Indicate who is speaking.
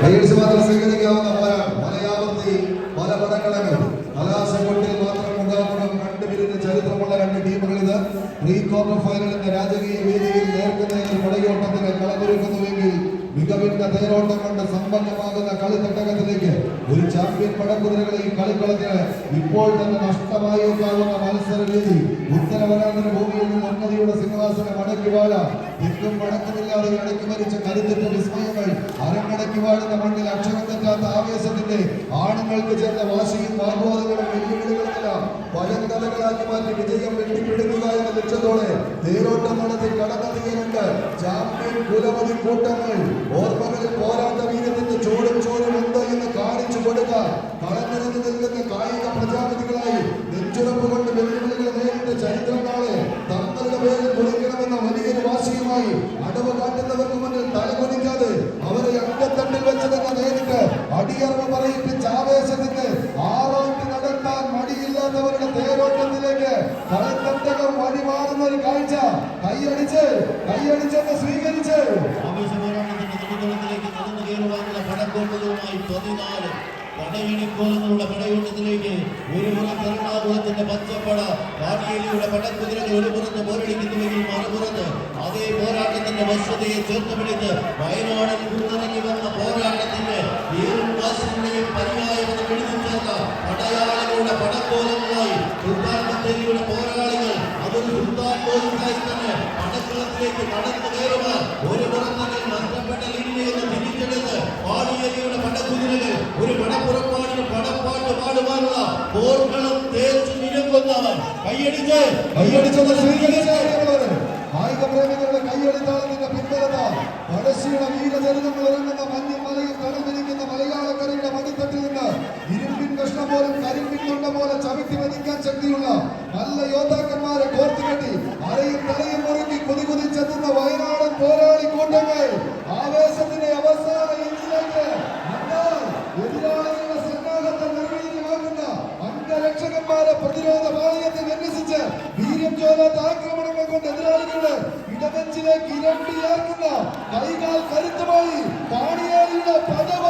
Speaker 1: കൈയടിച്ച് മാത്രം സ്വീകരിക്കാവുന്ന മലയാളത്തിൽ പല പടങ്ങളങ്ങൾ കലാശക്കൊട്ടിൽ മാത്രം മുഖാമുഖം കണ്ടുപിരിഞ്ഞ ചരിത്രമുള്ള രണ്ട് ടീമുകൾ ഇത് പ്രീ ഫൈനലിന്റെ രാജകീയ വേദിയിൽ നേർക്കുന്നതിന് പടയോട്ടത്തിന് കളമൊരുക്കുന്നുവെങ്കിൽ മികവിന്റെ തേരോട്ടം കൊണ്ട് സമ്പന്നമാകുന്ന കളിത്തട്ടകത്തിലേക്ക് ഒരു ചാമ്പ്യൻ പടക്കുതിരകളെ ഈ കളിക്കളത്തിന് ഇപ്പോൾ തന്നെ നഷ്ടമായേക്കാവുന്ന മത്സര രീതി. ഉത്തരവനാന്തര ഭൂമിയിൽ നിന്ന് ഉന്നതിയുടെ സിംഹാസനം അടക്കി വാഴ. തെക്കും വടക്കുമില്ലാതെ ഇടയ്ക്ക് മരിച്ച കരുത്തിന്റെ വിസ്മയങ്ങൾ അരങ്ങടക്കി വാഴുന്ന മണ്ണിൽ അക്ഷരം തെറ്റാത്ത ആവേശത്തിന്റെ ആണുങ്ങൾക്ക് ചേർന്ന വാശിയും വാഗ്വാദങ്ങളും വെല്ലുവിളികളുമെല്ലാം പഴങ്കലകളാക്കി മാറ്റി വിജയം ലക്ഷ്യത്തോടെ തേരോട്ടം നടത്തി കടന്നെത്തിയുന്നുണ്ട് ചാമ്പ്യൻ കുലവതി കൂട്ടങ്ങൾ. ഓർമ്മകളിൽ പോരാത്ത വീരത്തിന്റെ ചോടും ചോടും എന്ത് എന്ന് കാണിച്ചു കൊടുക്ക കളഞ്ഞിറങ്ങി നിൽക്കുന്ന കായിക പ്രജാപതികളായി നെഞ്ചുറപ്പ് കൊണ്ട് വെല്ലുവിളികൾ നേരിട്ട ചരിത്രം നാളെ തങ്ങളുടെ പേരിൽ കുളിക്കണമെന്ന വലിയൊരു വാശിയുമായി അടവ് കാട്ടുന്നവർക്ക് മുന്നിൽ തലകുനിക്കാതെ അവരെ അണ്ടത്തണ്ടിൽ വെച്ചതെന്ന് തന്നെ നേരിട്ട് അടിയറവ് പറയിപ്പിച്ച ആവേശത്തിന്റെ ആറോട്ട് നടത്താൻ മടിയില്ലാത്തവരുടെ തേരോട്ടത്തിലേക്ക് വഴിമാറുന്ന ഒരു കാഴ്ച. കൈയടിച്ച് കൈയടിച്ചൊന്ന് സ്വീകരിച്ച്.
Speaker 2: പടയണിക്കോലങ്ങളുടെ പടയോട്ടത്തിലേക്ക് ഒരു പച്ചപ്പട ഒരു അതേ പോരാട്ടത്തിന്റെ വസ്തുതയെ ചേർത്ത് വന്ന പോരാട്ടത്തിന്റെ ഏറും ഒരു പടപ്പുറപ്പാടിന് പടപ്പാട്ട് പാടുവാനുള്ള പോർക്കളം തേച്ചു നിരക്കുന്നവൻ കൈയടിച്ച്
Speaker 1: കൈയടിച്ചത് കായിക പ്രേമികളുടെ കൈയടിത്താളത്തിന്റെ പിൻബലത്താൽ പഴശ്ശിയുടെ വീരചരിതങ്ങൾ ഇറങ്ങുന്ന മഞ്ഞും അംഗരക്ഷകന്മാരെ പ്രതിരോധ പാളയത്തെ വിന്യസിച്ച് വീര്യം ചോരാത്ത ആക്രമണങ്ങൾ കൊണ്ട് എതിരാളികളുടെ ഇടനെഞ്ചിലേക്ക് ഇരട്ടിയാക്കുന്ന കൈകാൽ കരുത്തുമായി പാണിയേറിയുടെ പദം